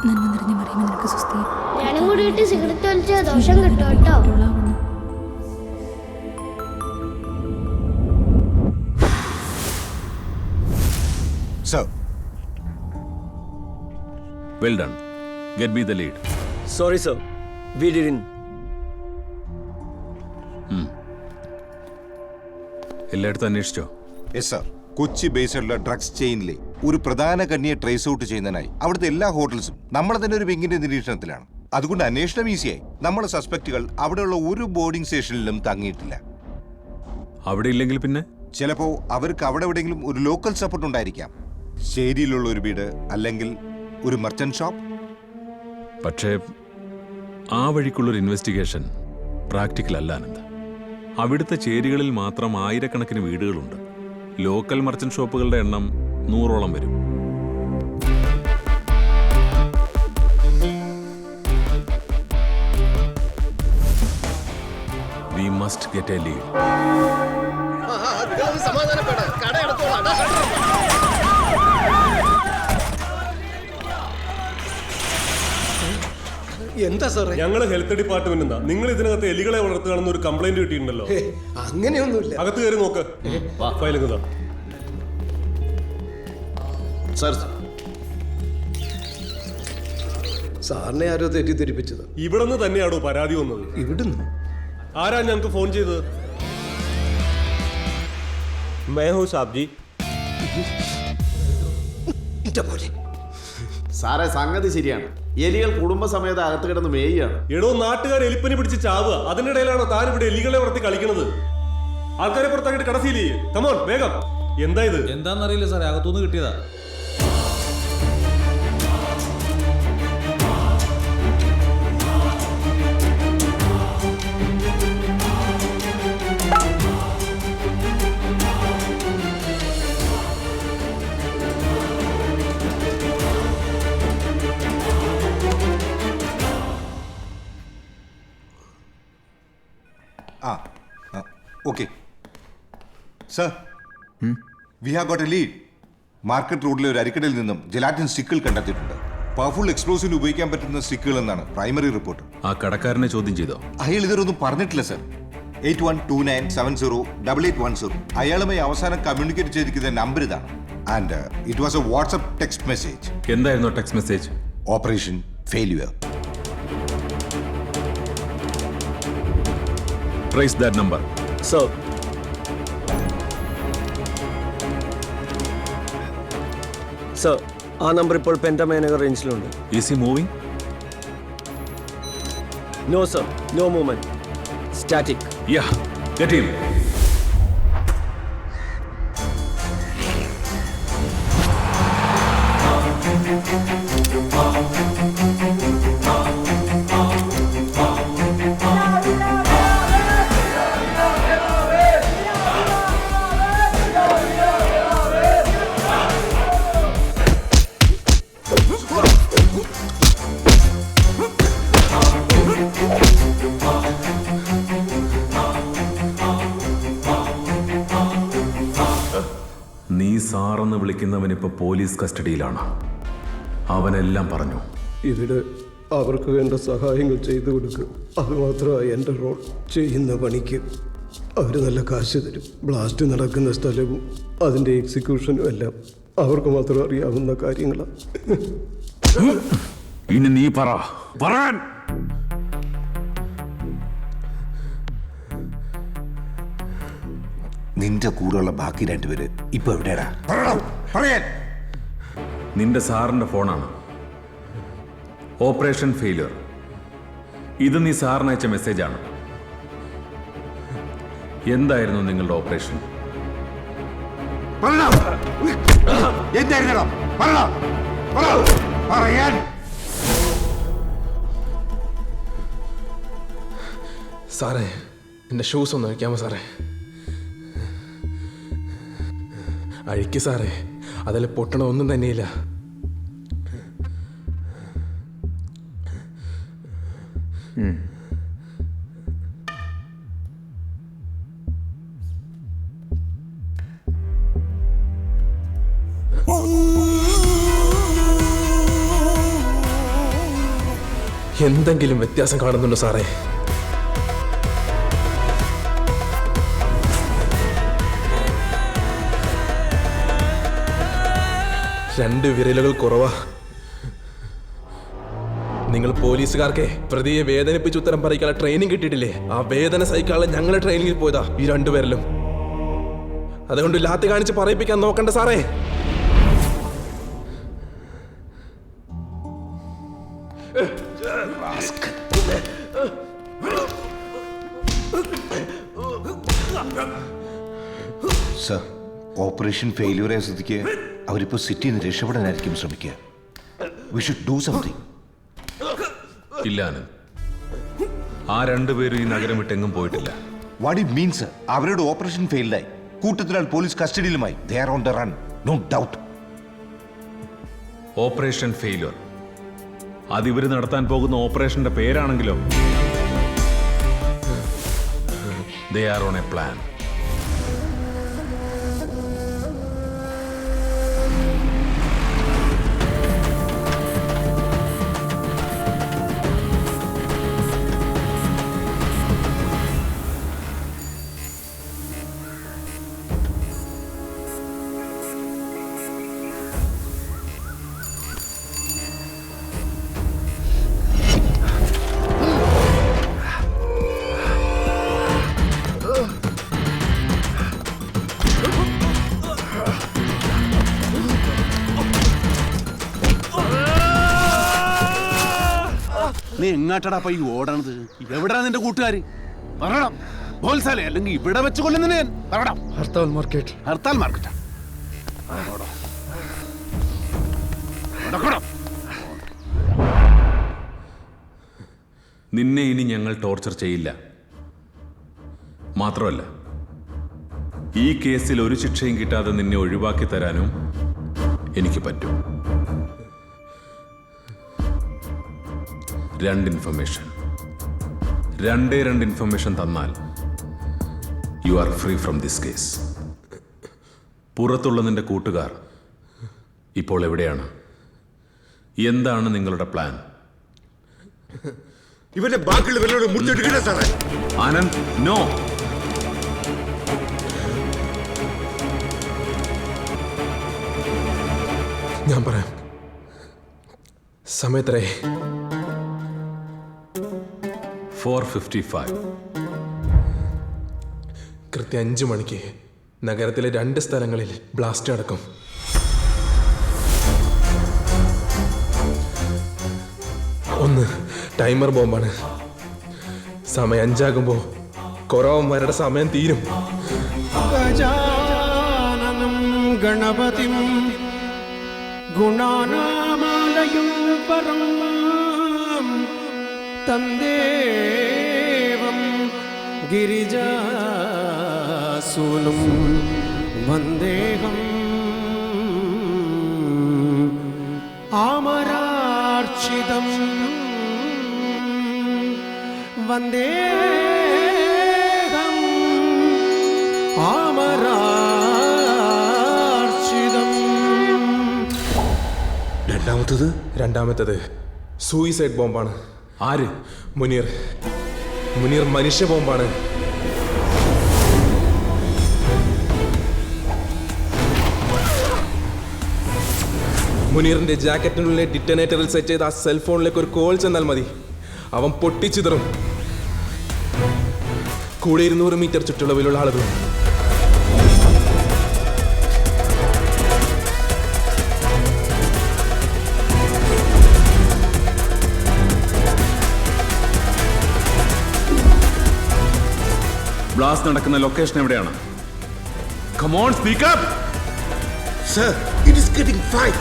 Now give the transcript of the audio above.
നന്മ നിറഞ്ഞ മറിയുമ്പോൾ നിനക്ക് ഞാനും കൂടിയിട്ട് സിഗരറ്റ് വലിച്ച ദോഷം കിട്ടും കേട്ടോ. Sir well done get be the lead sorry sir we didn't എല്ലായിടത്തും അന്വേഷിച്ചോ? യെസ് സർ കൊച്ചി ബേസ്ഡുള്ള ഡ്രഗ്സ് ചെയിനിലെ ഒരു പ്രധാന കന്യെ ട്രേസ് ഔട്ട് ചെയ്യുന്നതിനായി അവിടുത്തെ എല്ലാ ഹോട്ടൽസും നമ്മളെ തന്നെ ഒരു വിങ്ങിന്റെ നിരീക്ഷണത്തിലാണ്. അതുകൊണ്ട് അന്വേഷണം ഈസിയായി നമ്മുടെ സസ്പെക്റ്റുകൾ അവിടെയുള്ള ഒരു ബോർഡിംഗ് സ്റ്റേഷനിലും തങ്ങിയിട്ടില്ല. അവിടെ ഇല്ലെങ്കിൽ പിന്നെ? ചിലപ്പോ അവർക്ക് അവിടെ എവിടെയെങ്കിലും ഒരു ലോക്കൽ സപ്പോർട്ട് ഉണ്ടായിരിക്കാം. ശേരിയിലുള്ള ഒരു വീട് അല്ലെങ്കിൽ ഒരു മർച്ചന്റ് ഷോപ്പ് പക്ഷേ ആ വഴിക്കുള്ള ഒരു ഇൻവെസ്റ്റിഗേഷൻ പ്രാക്ടിക്കൽ അല്ല ആനന്ദ് അവിടുത്തെ ചേരികളിൽ മാത്രം ആയിരക്കണക്കിന് വീടുകളുണ്ട്. ലോക്കൽ മർച്ചന്റ് ഷോപ്പുകളുടെ എണ്ണം നൂറോളം വരും. We must get a leave എന്താ സാറേ? ഞങ്ങൾ ഹെൽത്ത് ഡിപ്പാർട്ട്മെന്റ് എന്താ? നിങ്ങൾ ഇതിനകത്ത് എലികളെ വളർത്തുകയാണെന്ന് ഒരു കംപ്ലൈന്റ് കിട്ടിയിട്ടുണ്ടല്ലോ. അങ്ങനെയൊന്നുമില്ല. അകത്ത് കയറി നോക്ക്. ഫയലിങ്ങതാ സാർ സാറിനെ ആരോ തെറ്റിദ്ധരിപ്പിച്ചത് ഇവിടെ നിന്ന് തന്നെയാണോ പരാതി വന്നത് ഇവിടുന്ന് ആരാ ഞങ്ങൾക്ക് ഫോൺ ചെയ്തത് मैं हूँ साहब जी ഇന്റെ പോലെ സാറേ സംഗതി ശരിയാണ് എലികൾ കുടുംബസമേത അകത്ത് കിടന്ന് മേയാണ് എടോ നാട്ടുകാർ എലിപ്പനി പിടിച്ച് ചാവുക അതിനിടയിലാണോ താൻ ഇവിടെ എലികളെ വളർത്തി കളിക്കുന്നത് ആൾക്കാരെ പുറത്താക്കിയിട്ട് കടസിയില്ലേ കമോൺ വേഗം എന്താ ഇത് എന്താണെന്നറിയില്ല സാറേ അകത്തുനിന്ന് കിട്ടിയതാ ആ okay. Sir we have got a lead. Market റോഡിലെ ഒരു അരിക്കടയിൽ നിന്നും ജലാറ്റിൻ സ്റ്റിക്കുകൾ കണ്ടെത്തിയിട്ടുണ്ട്. പവർഫുൾ എക്സ്പ്ലോസീവ് ഉപയോഗിക്കാൻ പറ്റുന്ന സ്റ്റിക്കുകൾ എന്നാണ് പ്രൈമറി റിപ്പോർട്ട്. ആ കടക്കാരനെ ചോദ്യം ചെയ്തോ? അയാൾ ഇതൊന്നും പറഞ്ഞിട്ടില്ല sir. Eight one two nine seven zero double eight one zero. അയാളുമായി അവസാനം കമ്മ്യൂണിക്കേറ്റ് ചെയ്തിരിക്കുന്ന നമ്പർ ഇതാണ് and it was a WhatsApp text message എന്തായിരുന്നു text message operation failure trace that number sir sir ആ നമ്പർ ഇപ്പോൾ പെന്റമേനഗർ റേഞ്ചിലുണ്ട് is he moving no sir no movement static yeah get him വിളിക്കുന്നവൻ ഇപ്പൊ police കസ്റ്റഡിയിലാണ്. അവനെല്ലാം പറഞ്ഞു. ഇവിടെ അവർക്ക് വേണ്ട സഹായങ്ങൾ ചെയ്തു കൊടുക്കും. അതുമാത്രമാണ് എന്റെ റോൾ. ചെയ്യുന്ന പണിക്ക് അവർ നല്ല കാശ് തരും. ബ്ലാസ്റ്റ് നടക്കുന്ന സ്ഥലവും അതിന്റെ എക്സിക്യൂഷനും എല്ലാം അവർക്ക് മാത്രം അറിയാവുന്ന കാര്യങ്ങളാണ് ഇനി നീ പറ. പറയാൻ നിന്റെ കൂടെയുള്ള ബാക്കി രണ്ടുപേര് ഇപ്പൊ എവിടെയാടാ? പറയാൻ. നിന്റെ സാറിന്റെ ഫോണാണ്. Operation failure. ഇത് നീ സാറിന് അയച്ച മെസ്സേജാണ്. എന്തായിരുന്നു നിങ്ങളുടെ ഓപ്പറേഷൻ. പറയാൻ. സാറേ എന്റെ ഷൂസ് ഒന്ന് വയ്ക്കാമോ സാറേ? അഴിക്ക് സാറേ. അതിൽ പൊട്ടണ ഒന്നും തന്നെയില്ല. എന്തെങ്കിലും വ്യത്യാസം കാണുന്നുണ്ടോ സാറേ? രണ്ട് വിരലുകൾ കുറവാ. നിങ്ങൾ പോലീസുകാർക്ക് പ്രതിയെ വേദനിപ്പിച്ച് ഉത്തരം പറയിക്കാനുള്ള ട്രെയിനിങ് കിട്ടിയിട്ടില്ലേ? ആ വേദന സഹിക്കാനുള്ള ഞങ്ങളെ ട്രെയിനിങ്ങിൽ പോയതാ ഈ രണ്ടുപേരിലും അതുകൊണ്ട് ലാത്തി കാണിച്ച് പറയിപ്പിക്കാൻ നോക്കണ്ട സാറേ. സർ ഓപ്പറേഷൻ ഫെയില്യൂറായ സ്ഥിതിക്ക് അവരിപ്പോൾ സിറ്റിയിൽ നിന്ന് രക്ഷപ്പെടാനായിരിക്കും ശ്രമിക്കുക. വി ഷുഡ് ഡു സംതിങ് ഇല്ല ആനന്ദ് ആ രണ്ടുപേരും ഈ നഗരം വിട്ടെങ്ങും പോയിട്ടില്ല. വാട്ട് ഇറ്റ് മീൻസ് അവരുടെ ഓപ്പറേഷൻ ഫെയിൽഡായി കൂട്ടത്തിലാൽ police കസ്റ്റഡിയിലുമായി. They are on the run no doubt operation failure അതിവർ നടത്താൻ പോകുന്ന ഓപ്പറേഷന്റെ പേരാണെങ്കിലോ? They are on a plan എങ്ങാട്ടടാ ഈ ഓടണത് എവിടാ നിന്റെ കൂട്ടുകാര്? പറയണം. ബോൽസാലെ അല്ലെങ്കിൽ ഇവിടെ വെച്ച് കൊല്ലുന്നതിനെ ഞാൻ. പറയണം. ഹർത്താൽ മാർക്കറ്റ്. ഹർത്താൽ മാർക്കറ്റാ. നിന്നെ ഇനി ഞങ്ങൾ ടോർച്ചർ ചെയ്യില്ല. മാത്രമല്ല ഈ കേസിൽ ഒരു ശിക്ഷയും കിട്ടാതെ നിന്നെ ഒഴിവാക്കി തരാനും എനിക്ക് പറ്റും. രണ്ട് ഇൻഫർമേഷൻ രണ്ടേ രണ്ട് ഇൻഫർമേഷൻ തന്നാൽ you are free from this case പുറത്തുള്ള നിന്റെ കൂട്ടുകാർ ഇപ്പോൾ എവിടെയാണ്? എന്താണ് നിങ്ങളുടെ പ്ലാൻ ഇവന്റെ ബാക്കിയുള്ളവരോട് മുറിച്ചെടുക്കണേ സാറേ? ആനന്ദ് നോ ഞാൻ പറയാം. സമയത്രേ. Four fifty five. കൃത്യം അഞ്ച് മണിക്ക് നഗരത്തിലെ രണ്ട് സ്ഥലങ്ങളിൽ ബ്ലാസ്റ്റ് നടക്കും ഒന്ന് ടൈമർ ബോംബാണ്. സമയം അഞ്ചാകുമ്പോൾ കുറവന്മാരുടെ സമയം തീരും. ഗജാനനം ഗണപതിം ഗുണാനാമാലയം പരം തന്ദേവം ഗിരിജാസൂനും വന്ദേഹം. ആമരാർച്ചിതം. വന്ദേഹം. ആമരാർച്ചിതം. രണ്ടാമത്തത്? രണ്ടാമത്തേത്. സൂയിസൈഡ് ബോംബാണ് ആര്? മുനീർ. മുനീർ മനുഷ്യ ബോംബാണ്. മുനീറിന്റെ ജാക്കറ്റിനുള്ളിലെ ഡിറ്റനേറ്ററിൽ സെറ്റ് ചെയ്ത ആ സെൽഫോണിലേക്ക് ഒരു കോൾ ചെന്നാൽ മതി. അവൻ പൊട്ടിച്ചിതറും. കൂടെ ഇരുന്നൂറ് മീറ്റർ ചുറ്റളവിലുള്ള ആളുകൾ ബ്ലാസ്റ്റ് നടക്കുന്ന ലൊക്കേഷൻ എവിടെയാണ്? Come on speak up sir it is getting fine